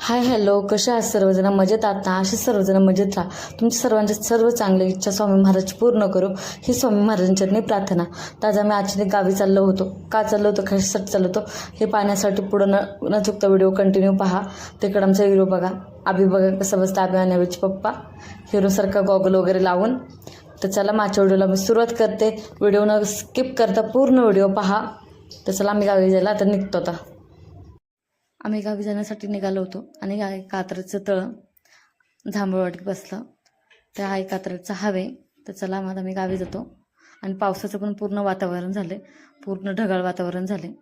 Hi hello कशा आहात सर्वजण? मजेत आहात ना? असे सर्वजण मजेत राहा. तुमच्या सर्वांच्या सर्व चांगल्या इच्छा स्वामी महाराज पूर्ण करू. ही स्वामी महाराजांच्या प्रार्थना. तर आज आम्ही आजने गावी चाललो होतो. का चाललो होतो? कशासाठी चाललो होतो? हे पाहण्यासाठी पुढं न न चुकता व्हिडिओ कंटिन्यू पहा. तिकडं आमचा हिरो बघा. आभी बघा कसं बसतं आभी आणि पप्पा. हिरोसारखा गॉगल वगैरे लावून. तर चला माझ्या व्हिडिओला मी सुरुवात करते. व्हिडिओ न स्किप करता पूर्ण व्हिडिओ पहा. तर चला आम्ही गावी जायला आता निघतो आता. आम्ही गावी जाण्यासाठी निघालो होतो आणि आहे कात्रचं तळं जांभूळवाडीत बसलं. त्या एक कात्रचं हवे तर चला मग आम्ही गावी जातो. आणि पावसाचं पण पूर्ण वातावरण झाले पूर्ण ढगाळ वातावरण झाले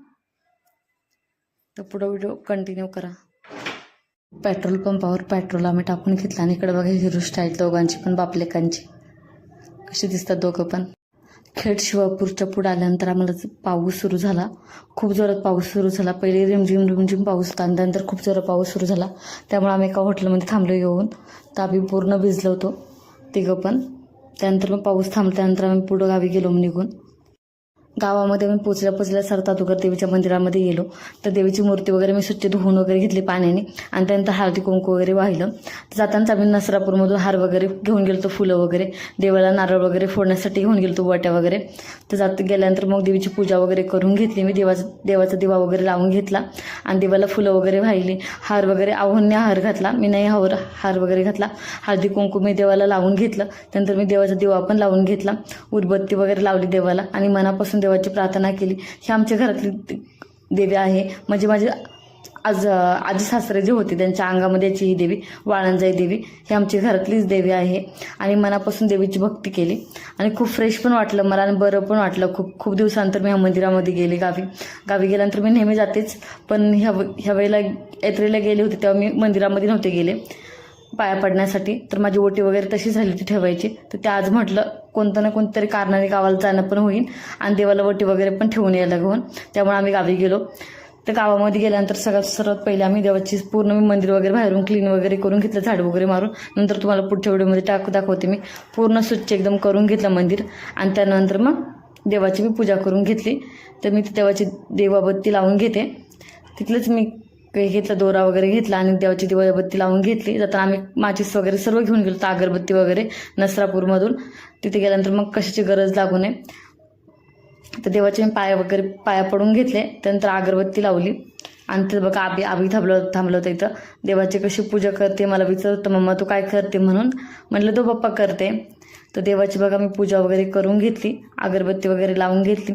तर पुढं व्हिडिओ कंटिन्यू करा. पेट्रोल पंपावर पेट्रोल आम्ही टाकून घेतलं आणि इकडे बघा हिरो स्टाईल दोघांची पण बापलेकांची. कशी दिसतात दोघं पण. खेड शिवापूरच्या पुढे आल्यानंतर आम्हाला पाऊस सुरू झाला खूप जोरात पाऊस सुरू झाला. पहिले रिमझिम रिमझिम पाऊस होता आणि त्यानंतर खूप जोरात पाऊस सुरू झाला. त्यामुळे आम्ही एका हॉटेलमध्ये थांबलो येऊन. तर आम्ही पूर्ण भिजलो होतो. तिघं पण. त्यानंतर मग पाऊस थांबल्यानंतर आम्ही पुढं गावी गेलो निघून. गावामध्ये मी पोचल्या पोचल्या सरतातुकर देवीच्या मंदिरामध्ये गेलो. तर देवीची मूर्ती वगैरे मी स्वच्छ धुवून वगैरे घेतली पाण्याने आणि त्यानंतर हळदी कुंकू वगैरे वाहिलं. तर जातानाच आम्ही नसरापूरमधून हार वगैरे घेऊन गेलो फुलं वगैरे. देवाला नारळ वगैरे फोडण्यासाठी घेऊन गेलो वाट्या वगैरे. तर जात गेल्यानंतर मग देवीची पूजा वगैरे करून घेतली मी. देवाचा देवाचा दिवा वगैरे लावून घेतला आणि देवाला फुलं वगैरे वाहिली. हार वगैरे आव्हान्य हार घातला. मी नाही हार हार वगैरे घातला. हळदी कुंकू मी देवाला लावून घेतलं. त्यानंतर मी देवाचा दिवा पण लावून घेतला. उदबत्ती वगैरे लावली देवाला आणि मनापासून देवाची प्रार्थना केली. ही आमच्या घरातली देवी आहे. म्हणजे माझे आज आजी सासरे जे होते त्यांच्या अंगामध्ये याची ही देवी वाळंजाई देवी ही आमची घरातलीच देवी आहे. आणि मनापासून देवीची भक्ती केली. आणि खूप फ्रेश पण वाटलं. मला आणि बरं पण वाटलं. खूप खूप दिवसानंतर मी ह्या मंदिरामध्ये गेले गावी. गावी गेल्यानंतर मी नेहमी जातेच. पण ह्या ह्या वेळेला यात्रेला गेले होते तेव्हा मी मंदिरामध्ये नव्हते गेले. पाया पडण्यासाठी. तर माझी ओटी वगैरे तशी झाली ती ठेवायची. तर ते आज म्हटलं कोणतं ना कोणतरी कारणाने गावाला जाणं पण होईल आणि देवाला ओटी वगैरे पण ठेवून यायला घेऊन त्यामुळे आम्ही गावी गेलो. तर गावामध्ये गेल्यानंतर सगळ्यात सर्वात पहिले आम्ही देवाची पूर्ण मी मंदिर वगैरे बाहेरून क्लीन वगैरे करून घेतलं झाड वगैरे मारून. नंतर तुम्हाला पुढच्या व्हिडिओमध्ये टाकू दाखवते मी. पूर्ण स्वच्छ एकदम करून घेतलं मंदिर. आणि त्यानंतर मग देवाची मी पूजा करून घेतली. तर मी ती देवाची देवाबत्ती लावून घेते. तिथलंच मी घेतलं दोरा वगैरे घेतला आणि देवाची दिवाबत्ती लावून घेतली. जाताना आम्ही माचीस वगैरे सर्व घेऊन गेलो तर अगरबत्ती वगैरे नसरापूरमधून. तिथे गेल्यानंतर मग कशाची गरज लागू नये. तर देवाचे मी पाया वगैरे पाया पडून घेतले. त्यानंतर अगरबत्ती लावली. आणि ते बघा आबी आबी थांबलं थांबलं होतं इथं. देवाची कशी पूजा करते मला विचारत होतं मम्मा तू काय करते म्हणून? म्हटलं तो पप्पा करते. तर देवाची बघा मी पूजा वगैरे करून घेतली. अगरबत्ती वगैरे लावून घेतली.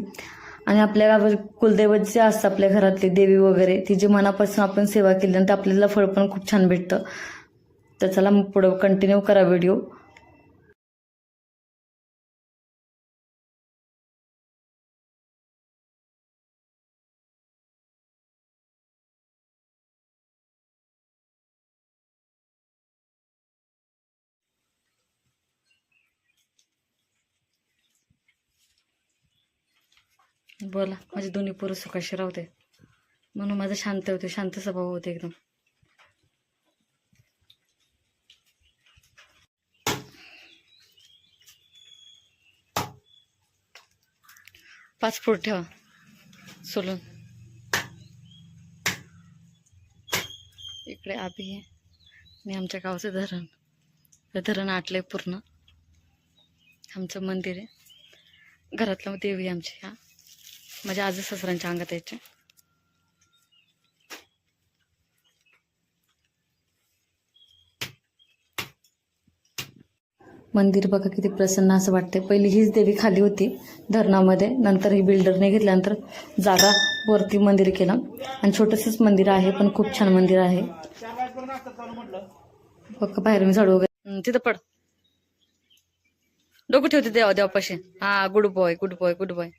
आणि आपल्या गावात कुलदैवत जे असतं आपल्या घरातली देवी वगैरे ती जी मनापासून आपण सेवा केली तर आपल्याला फळ पण खूप छान भेटतं. तर चला मग पुढं कंटिन्यू करा व्हिडिओ बोला माझे दोन्ही पोरं सुखाशी राहते म्हणून माझं शांत होते शांत स्वभाव होते एकदम. पाच फूट ठेवा सोलून. इकडे आबी आहे मी आमच्या गावचं धरण. हे धरण आटलंय पूर्ण. आमचं मंदिर आहे. घरातलं देवी आमची ह्या माझ्या आजी सासऱ्यांच्या अंगात यायचे. मंदिर बघा किती प्रसन्न असं वाटते पहिली हीच देवी खाली होती धरणामध्ये. नंतर ही बिल्डरने घेतल्यानंतर जागा वरती मंदिर केलं. आणि छोटंसंच मंदिर आहे पण खूप छान मंदिर आहे. बघा बाहेर मी झाडू वगैरे तिथं पड. डोकं ठेवते देवा देवापाशी. हा good boy good boy good boy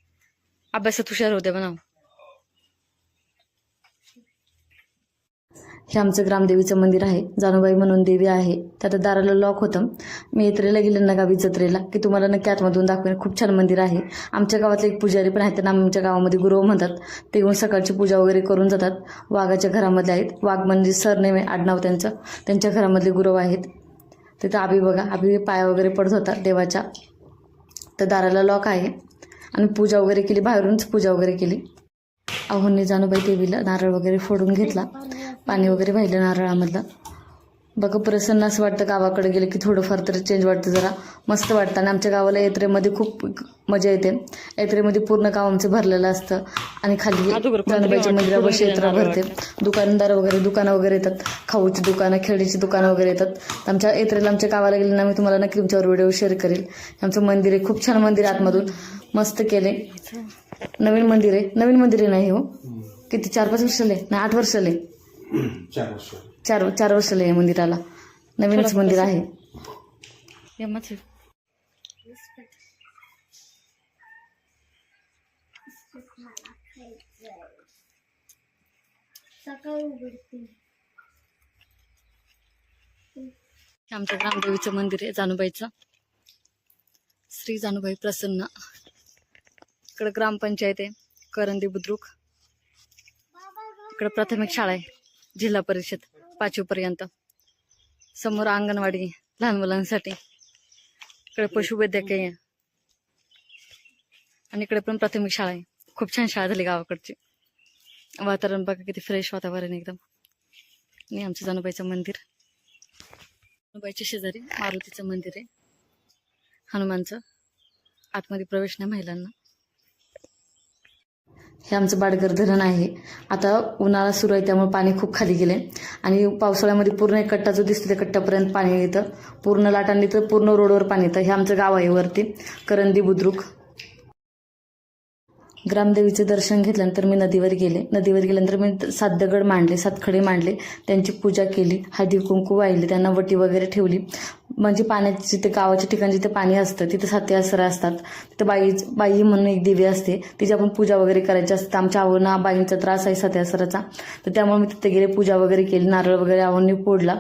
अभ्यासात हुशार होते म्हणा हे आमचं ग्रामदेवीचं मंदिर आहे जानूबाई म्हणून देवी आहे. त्यात दाराला लॉक होतं. मी यात्रेला गेले ना गावी जत्रेला की तुम्हाला नक्की आतमधून दाखवेन खूप छान मंदिर आहे. आमच्या गावातले एक पुजारी पण आहेत त्यांना आमच्या गावामध्ये गुरव म्हणतात. ते येऊन सकाळची पूजा वगैरे करून जातात. वाघाच्या घरामधले आहेत. वाघ म्हणजे सरनेम आडनाव त्यांचं. त्यांच्या घरामधले गुरव आहेत. तिथं आबी बघा आबी पाया वगैरे पडत होता देवाच्या. तर दाराला लॉक आहे. आणि पूजा वगैरे केली बाहेरूनच पूजा वगैरे केली. अहोंनी जानूबाई देवीला नारळ वगैरे फोडून घेतला. पाणी वगैरे वाहिलं नारळामधलं. बघा प्रसन्न असं वाटतं गावाकडे गेलं की थोडंफार तरी चेंज वाटतं जरा. मस्त वाटतं. आणि आमच्या गावाला यात्रेमध्ये खूप मजा येते. यात्रेमध्ये पूर्ण गाव आमचं भरलेलं असतं. आणि खाली जानबाईच्या मंदिरापाशी यात्रा भरते. दुकानदार वगैरे दुकानं वगैरे येतात. खाऊची दुकानं खेळीची दुकानं वगैरे येतात. तर आमच्या यात्रेला आमच्या गावाला गेले ना मी तुम्हाला नक्की तुमच्यावर व्हिडिओ शेअर करेल. आमचं मंदिर आहे खूप छान मंदिर आहे आतमधून. मस्त केले नवीन मंदिर आहे. नवीन मंदिर आहे नाही हो किती चार पाच वर्षाले? नाही आठ वर्षाले? चार वर्ष. चार चार वर्षाला आहे मंदिराला. नवीनच मंदिर आहे. आमच्या ग्रामदेवीचं मंदिर आहे जानूबाईचं. श्री जानूबाई प्रसन्न. इकडं ग्रामपंचायत आहे करंदी बुद्रुक. इकडं प्राथमिक शाळा आहे जिल्हा परिषद. पाचवीपर्यंत. समोर अंगणवाडी लहान मुलांसाठी. इकडे पशुवैद्यकीय. आणि इकडे पण प्राथमिक शाळा आहे. खूप छान शाळा झाली गावाकडची. वातावरण बघा किती फ्रेश वातावरण एकदम. आणि आमचं जानुबाईचं मंदिर. जानुबाईच्या शेजारी मारुतीचं मंदिर आहे. हनुमानचं. आतमध्ये प्रवेश नाही महिलांना. हे आमचं बाडगर धरण आहे. आता उन्हाळा सुरू आहे त्यामुळे पाणी खूप खाली गेले. आणि पावसाळ्यामध्ये पूर्ण एक कट्टा जो दिसतो त्या कट्ट्यापर्यंत पाणी येतं. पूर्ण लाटांनी तर पूर्ण रोडवर पाणी येतं. हे आमचं गाव आहे वरती. करंदी बुद्रुक. ग्रामदेवीचे दर्शन घेतल्यानंतर मी नदीवर गेले. नदीवर गेल्यानंतर मी सात दगड मांडले सात खडे मांडले. त्यांची पूजा केली. हळदी कुंकू वाहिले त्यांना वटी वगैरे ठेवली. म्हणजे पाण्याची जिथे गावाच्या ठिकाणी जिथे पाणी असतं तिथे साती आसरं असतात. तिथे बाई बाई म्हणून एक देवी असते. तिची आपण पूजा वगैरे करायची असते. आमच्या आवडना बाईंचा त्रास आहे साती आसराचा. तर त्यामुळे मी तिथे गेले पूजा वगैरे केली नारळ वगैरे आवडणी फोडला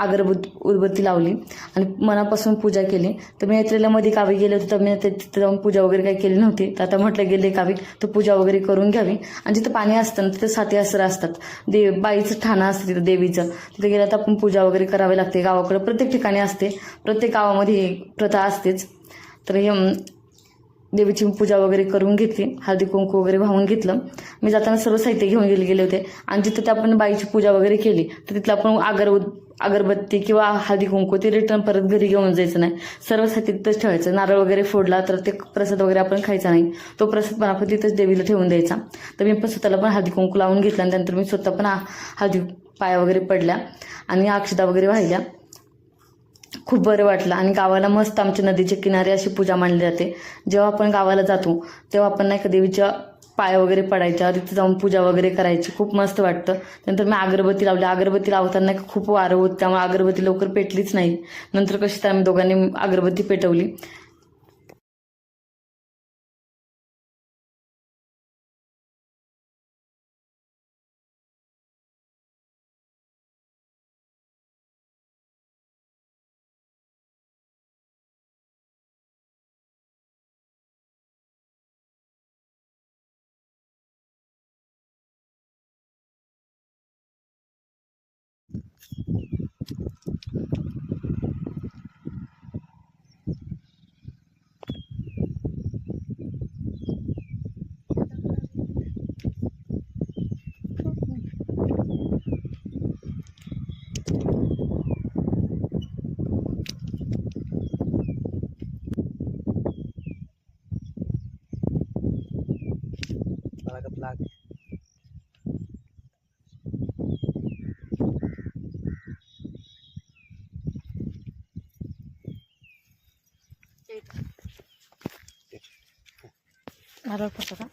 अगरबत्ती उदबत्ती लावली आणि मनापासून पूजा केली. तर मी यात्रेला मध्ये गावी गेले होते तर मी तिथे जाऊन पूजा वगैरे काही केली नव्हती. तर आता म्हटलं गेले गावी तर पूजा वगैरे करून घ्यावी. आणि जिथं पाणी असतं ना तिथे साती आसरा असतात. दे बाईचं ठाणं असतं तिथं देवीचं. तिथे गेलं तर आपण पूजा वगैरे करावी लागते. गावाकडे प्रत्येक ठिकाणी असते. प्रत्येक गावामध्ये ही प्रथा असतेच. तर हे देवीची पूजा वगैरे करून घेतली. हळदी कुंकू वगैरे वाहून घेतलं. मी जाताना सर्व साहित्य घेऊन गेले गेले होते. आणि जिथे ते आपण बाईची पूजा वगैरे केली तर तिथलं आपण अगर अगरबत्ती किंवा हळदी कुंकू ते रिटर्न परत घरी घेऊन जायचं नाही. सर्व साहित्य तिथंच ठेवायचं. नारळ वगैरे फोडला तर ते प्रसाद वगैरे आपण खायचा नाही. तो प्रसाद पण आपण तिथंच देवीला ठेवून द्यायचा. तर मी पण स्वतःला पण हळदी कुंकू लावून घेतला आणि त्यानंतर मी स्वतः पण हळदी पाया वगैरे पडल्या आणि अक्षता वगैरे वाहिल्या. खूप बरं वाटलं. आणि गावाला मस्त आमच्या नदीच्या किनारी अशी पूजा मांडली जाते. जेव्हा आपण गावाला जातो तेव्हा आपण नाही का देवीच्या पाया वगैरे पडायच्या तिथे जाऊन पूजा वगैरे करायची. खूप मस्त वाटतं. नंतर मी अगरबत्ती लावली. अगरबत्ती लावताना खूप वारं होत. त्यामुळे अगरबत्ती लवकर पेटलीच नाही. नंतर कशी तर आम्ही दोघांनी अगरबत्ती पेटवली. talaga vlog. नारळ पडतो का?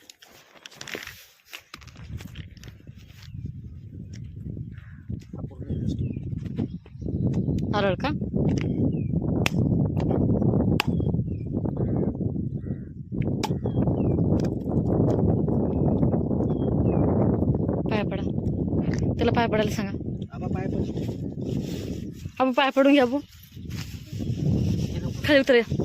नारळ का? पाया पडा. त्याला पाय पडायला सांगा. आपण पाय पडून घ्या खाली उतर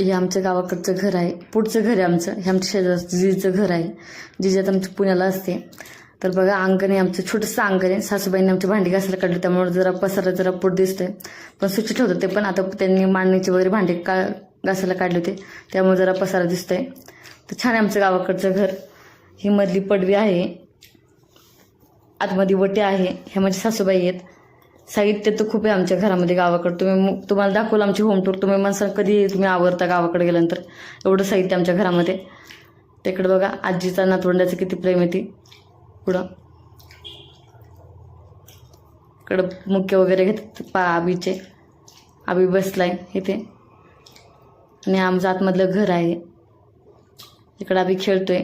हे आमच्या गावाकडचं घर आहे. पुढचं घर आहे आमचं. हे आमच्या शेजारचं जिजीचं घर आहे. जिजी आता आमच्या पुण्याला असते. तर बघा अंगण आहे आमचं छोटंसं अंगण. आहे सासूबाईंनी आमची भांडी घासायला काढली त्यामुळे जरा पसारा जरा पुढ दिसतंय. पण स्वच्छ ठेवतं ते पण. आता त्यांनी मांडणीचे वगैरे भांडी का घासायला काढले होते. त्यामुळे जरा पसारा दिसतोय. तर छान आहे आमचं गावाकडचं घर. ही मधली पडवी आहे. आतमध्ये वटे आहे. ह्या माझ्या सासूबाई आहेत. साहित्य तर खूप आहे आमच्या घरामध्ये गावाकडं. तुम्ही मु- तुम्हाला दाखवलं आमची होम टूर तुम्ही म्हणसाल कधी तुम्ही आवरता गावाकडे गेल्यानंतर? एवढं साहित्य आमच्या घरामध्ये. तिकडे बघा आजीचा नातवंडाचं किती प्रेम आहे ती. पुढं. इकडं मुख्य वगैरे घेतात पा आबीचे. आबी बसलाय इथे. आणि आमचं आतमधलं घर आहे. इकडं आबी खेळतोय.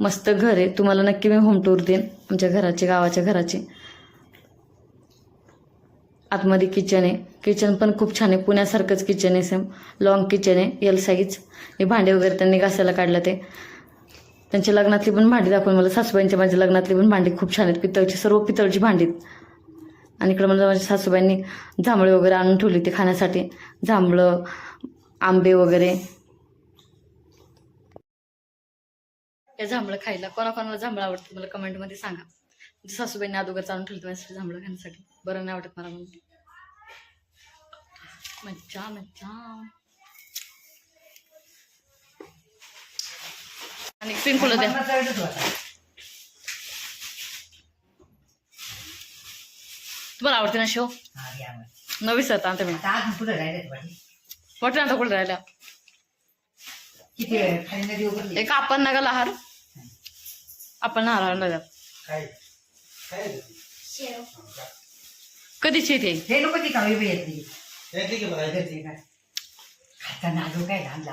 मस्त घर आहे. तुम्हाला नक्की मी होम टूर देईन. आमच्या घराचे गावाच्या घराचे. आतमध्ये किचन आहे. किचन पण खूप छान आहे. पुण्यासारखंच किचन आहे सेम लॉंग किचन आहे एल साईज हे भांडे वगैरे त्यांनी घासायला काढलं ते. त्यांच्या लग्नातली पण भांडी दाखवून मला सासूबाईंच्या माझ्या लग्नातली पण भांडी खूप छान आहेत. पितळची सर्व पितळची भांडी आहेत. आणि इकडं मला माझ्या सासूबाईंनी जांभळे वगैरे आणून ठेवली ते खाण्यासाठी. जांभळं आंबे वगैरे. या जांभळं खायला. कोणाकोणाला जांभळं आवडतं मला कमेंटमध्ये सांगा. सासूबाईंनी अगोदर चालून ठेवलं माझ्यासाठी जांभळं खाण्यासाठी. बरं नाही वाटत मला म्हणून. मज्जा मज्जा. आणि पिंक फुलं द्या. तुम्हाला आवडते ना शो न विसरता आता मी. वाटतं आता कुठे राहिल्या? एक आपण नका लहार आपण नारळ द्या काय कधीची ते हे नको ती कावी येतली येतली काय खाता नाजू काय घालला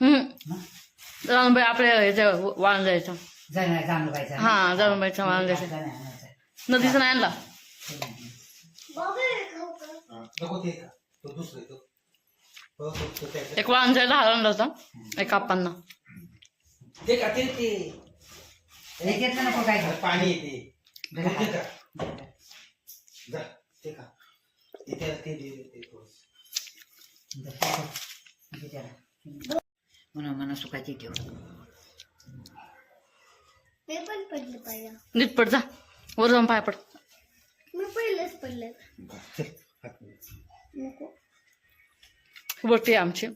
हम्म. जाणूबाई आपल्या ह्याच्या वाळून जायचं जाणार जाणू हा जाणूबाईचा वाळून जायचं नदीचं नाही आणला? नको ते का? तो दुसरं तो. तो- तो- तो त्याचं. एक वाळून जायला हार आणला होता एक आपांना ते का ते ते. घेतलं नको काय? पाणी येते म्हणून सुखाची ठेव. पण पडले पाहिजे नीट पड जा. वर जाऊन पाय पड. मी पहिलेच पडले. नको. वरती आहे आमची.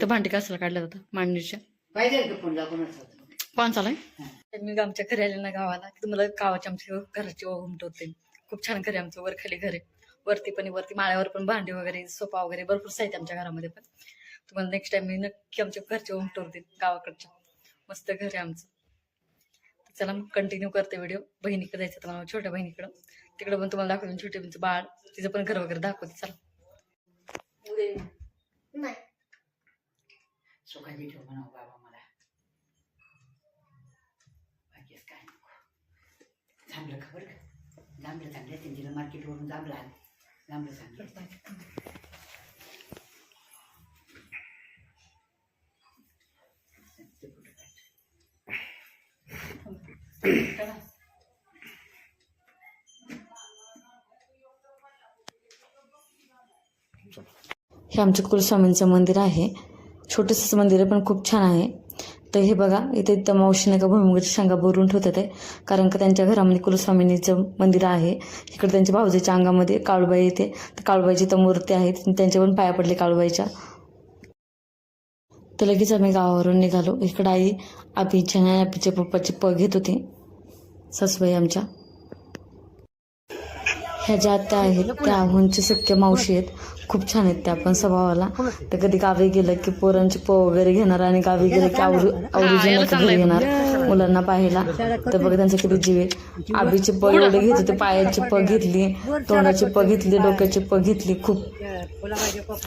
तर भांडी कसायला काढल्या होता मांडणीच्या पाहिजे कपून त्यांनी मी आमच्या घरी आले ना गावाला की तुम्हाला गावाच्या आमच्या घराची घुमट होते खूप छान घर आहे आमचं वर खाली घर आहे. वरती पण वरती माळ्यावर पण भांडी वगैरे सोफा वगैरे भरपूर साहित्य आमच्या घरामध्ये पण. तुम्हाला नेक्स्ट टाइम मी नक्की आमच्या घरचे घुमट देईन गावाकडच्या. मस्त घर आहे आमचं. चला मग कंटिन्यू करते व्हिडिओ बहिणीकडे जायचं तर मला छोट्या बहिणीकडं. तिकडं पण तुम्हाला दाखवते छोटे बहिणीचं बाळ. तिचं पण घर वगैरे दाखवते चला. नाही सुखाची ठेव म्हणा बाबा मला बाकीच काय नको चांगलं खबर का? जांभळं चांगले असतील तिला मार्केटवरून जांभळं आलं जांभळं चांगलं ते हे आमचं कुलस्वामींचं मंदिर आहे. छोटंसंच मंदिर पण खूप छान आहे. तर हे बघा इथे इथं मावशीने का भुईमुगाच्या शेंगा भरून ठेवतात आहे. कारण का त्यांच्या घरामध्ये कुलस्वामिनीचं मंदिर आहे. इकडे त्यांच्या भाऊजीच्या अंगामध्ये काळूबाई येते. तर काळूबाईची तर मूर्ती आहे त्यांच्या पण पाया पडले काळूबाईच्या. तर लगेच आम्ही गावावरून निघालो. इकडं आई आपीच्या आणि आपीच्या पप्पाचे पग घेत होते. सासूबाई आमच्या. ह्या ज्या त्या आहेत त्या आहोंच्या सख्या मावशी आहेत. खूप छान आहेत त्या पण स्वभावाला. तर कधी गावी गेलं की पोरांची प वगैरे घेणार आणि गावी गेलं की आवरू आवडीचे घरी येणार मुलांना पाहायला. तर बघ त्यांचं किती जीव आहे आबीचे प एवढे घेत होते पायाची प घेतली तोंडाची प घेतली डोक्याची प घेतली. खूप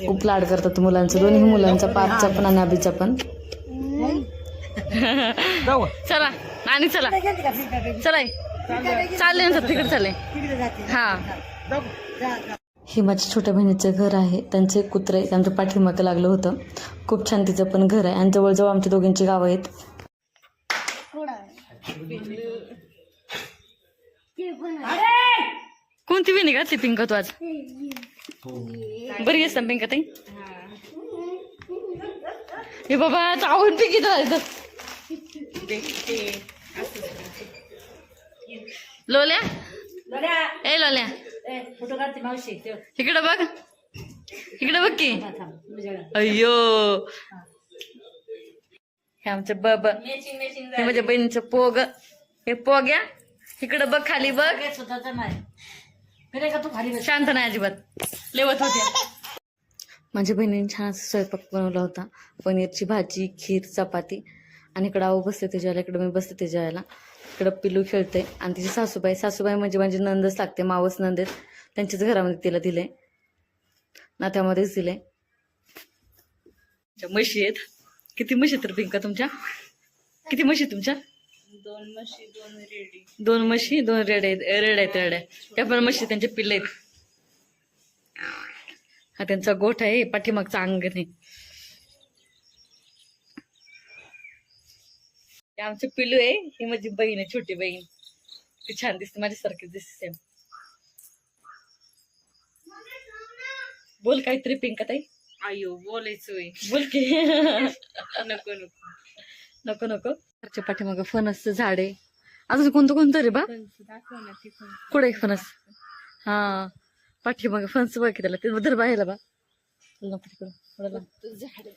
खूप लाड करतात मुलांचं. दोन्ही मुलांचा पाचचा पण आणि आबीचा पण. चला आणि चला. चला चालले ना तिकडे चालले. हा. हे माझ्या छोट्या बहिणीचं घर आहे त्यांचे कुत्रे आमच्या पाठीमागं लागलं होतं. खूप छान तिचं पण घर आहे आणि जवळजवळ आमच्या दोघींची गावं आहेत. कोणती वेणी घातली पिंक तू आज? बरी असता पिंक ताई? हे बाबा चावून पिंकी तर लोल्या? ए लोल्या. फोटो काढते मावशी इकडे बघ. इकडे बघ की. अय्यो. हे. आमचं बब हे माझ्या बहिणीचं पोग. हे पोग्या इकडे बघ खाली बघ. स्वतःचा तू खाली शांत नाही अजिबात. लेवत होते. माझ्या बहिणीने छान असा स्वयंपाक बनवला होता. पनीरची भाजी खीर चपाती. आणि इकडं आऊ बसते ते जेवायला इकडं मी बसते ते जेवायला इकडं पिलू खेळते. आणि तिची सासूबाई सासूबाई म्हणजे माझी नंदच लागते मावस नंदेत त्यांच्याच घरामध्ये तिला दिले नात्यामध्येच दिले म्हशी आहेत. किती म्हशी तर पिंका तुमच्या? किती म्हशी तुमच्या? दोन म्हशी दोन रेडी. दोन म्हशी दोन रेड आहेत. रेड आहेत रेड्या त्या पण म्हशी त्यांचे पिल्ले आहेत. हा त्यांचा गोठ आहे पाठीमागचा अंगण आहे. आमचे पिल्लू आहे ही माझी बहीण आहे छोटी बहीण. ती छान दिसते माझ्यासारखी दिसते बोल काहीतरी पिंका ताई. अयो बोलायचोय. बोल की. नको नको. नको नको. घरच्या पाठीमाग फणसचं झाड आहे. अजून कोणतं कोणतं रे बा? कुठे फणस? हा. पाठीमाग फणस बघ त्याला ते धर बाहेर बा. झाड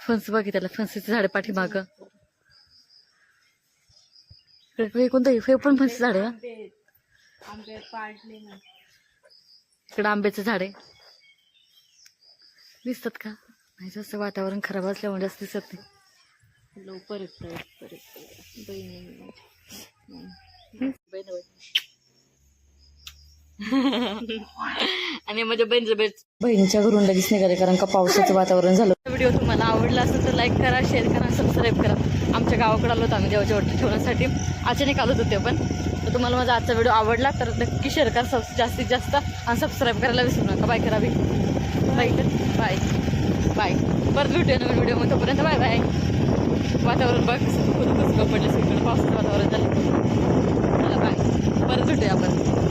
फणस बघित त्याला फणसाचे झाड आहे पाठीमाग. इकडे कोणतं हे पण फणस झाड आहे इकडं आंब्याचं झाड आहे. दिसतात का? नाही जास्त वातावरण खराब असल्यामुळे जास्त दिसत नाही. लवकर परत परत परत बहिणी आणि माझ्या बहिणीचं बेट बहिणीच्या घरून लगेच निघाले कारण का पावसाचं वातावरण झालं? व्हिडिओ तुम्हाला आवडला असेल तर लाईक करा शेअर करा सबस्क्राईब करा. आमच्या गावाकडे आलो होतो आम्ही देवाच्या वाटत ठेवण्यासाठी. अचानक आलो होतो ते पण. तर तुम्हाला माझा आजचा व्हिडिओ आवडला तर नक्की शेअर करा सब जास्तीत जास्त. आणि सबस्क्राईब करायला विसरू नका. बाय करावी बाय बाय बाय परत भेटूया नवीन व्हिडिओमध्ये तोपर्यंत बाय बाय वातावरण बघ. कसं कसं पडलं. सगळीकडे पावसाचं वातावरण झालं. बाय परत भेटूया आपण.